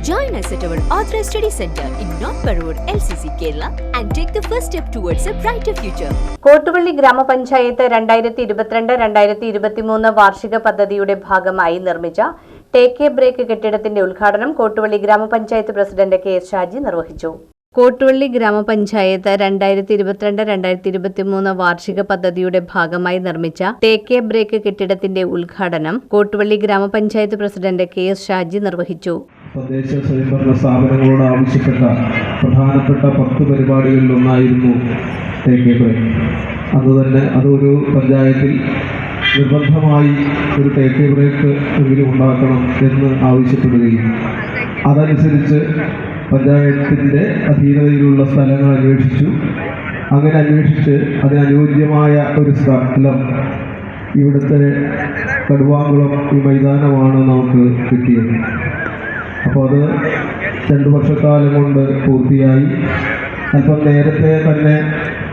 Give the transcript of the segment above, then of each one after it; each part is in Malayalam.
Join us at our Authorized Study Center in North Parur, LCC, Kerala, and take the first step towards a brighter future. Kottupally ഗ്രാമപഞ്ചായത്ത് രണ്ടായിരത്തി ഇരുപത്തിരണ്ട് രണ്ടായിരത്തി ഇരുപത്തിമൂന്ന് വാർഷിക പദ്ധതിയുടെ ഭാഗമായി നിർമ്മിച്ച ടേക്ക് എ ബ്രേക്ക് കെട്ടിടത്തിന്റെ ഉദ്ഘാടനം കോട്ടുവള്ളി ഗ്രാമപഞ്ചായത്ത് പ്രസിഡന്റ് കെ എസ് ഷാജി നിർവഹിച്ചു കോട്ടുവള്ളി ഗ്രാമപഞ്ചായത്ത് രണ്ടായിരത്തി ഇരുപത്തിരണ്ട് രണ്ടായിരത്തി ഇരുപത്തിമൂന്ന് വാർഷിക പദ്ധതിയുടെ ഭാഗമായി നിർമ്മിച്ച ടേക്ക് എ ബ്രേക്ക് കെട്ടിടത്തിന്റെ ഉദ്ഘാടനം കോട്ടുവള്ളി ഗ്രാമപഞ്ചായത്ത് പ്രസിഡന്റ് കെ എസ് ഷാജി നിർവഹിച്ചു തദ്ദേശ സ്വയംഭരണ സ്ഥാപനങ്ങളോട് ആവശ്യപ്പെട്ട പ്രധാനപ്പെട്ട പത്ത് പരിപാടികളിൽ ഒന്നായിരുന്നു ടേക്ക് എ ബ്രേക്ക് അന്ന് തന്നെ അതൊരു പഞ്ചായത്തിൽ നിർബന്ധമായി ഒരു ടേക്ക് ബ്രേക്ക് എങ്കിലും ഉണ്ടാക്കണം എന്ന് ആവശ്യപ്പെടുകയും അതനുസരിച്ച് പഞ്ചായത്തിന്റെ അധീനതയിലുള്ള സ്ഥലങ്ങൾ അന്വേഷിച്ചു. അങ്ങനെ അന്വേഷിച്ച് അതിനനുയോജ്യമായ ഒരു സ്ഥലം ഇവിടുത്തെ കടുവാങ്കുളം ഈ മൈതാനമാണ് നമുക്ക് കിട്ടിയത്. അപ്പോൾ അത് രണ്ടു വർഷക്കാലം കൊണ്ട് പൂർത്തിയായി. അല്പം നേരത്തെ തന്നെ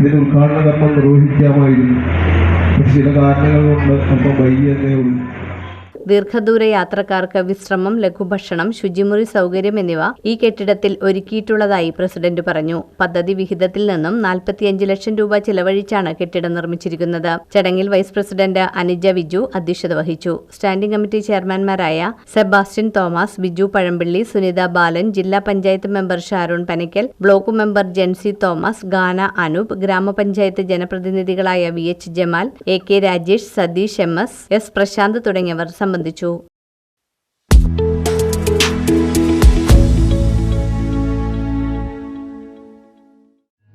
ഇതിന് ഉദ്ഘാടന കർമ്മം നിർവഹിക്കാമായിരുന്നു. ചില കാരണങ്ങൾ കൊണ്ട് അല്പം വൈകിയെന്നേ ഉള്ളൂ. ദീർഘദൂര യാത്രക്കാർക്ക് വിശ്രമം ലഘുഭക്ഷണം ശുചിമുറി സൗകര്യം എന്നിവ ഈ കെട്ടിടത്തിൽ ഒരുക്കിയിട്ടുള്ളതായി പ്രസിഡന്റ് പറഞ്ഞു. പദ്ധതി വിഹിതത്തിൽ നിന്നും നാൽപ്പത്തിയഞ്ച് ലക്ഷം രൂപ ചിലവഴിച്ചാണ് കെട്ടിടം നിർമ്മിച്ചിരിക്കുന്നത്. ചടങ്ങിൽ വൈസ് പ്രസിഡന്റ് അനിജ വിജു അധ്യക്ഷത വഹിച്ചു. സ്റ്റാൻഡിംഗ് കമ്മിറ്റി ചെയർമാൻമാരായ സെബാസ്റ്റ്യൻ തോമസ് ബിജു പഴമ്പള്ളി സുനിത ബാലൻ ജില്ലാ panchayat member Sharoon Panakkal block member Jency Thomas Gana Anoop ഗ്രാമപഞ്ചായത്ത് ജനപ്രതിനിധികളായ V H Jamal A K Rajesh Satheesh M S S Prashanth തുടങ്ങിയവർ സംബന്ധിച്ചു.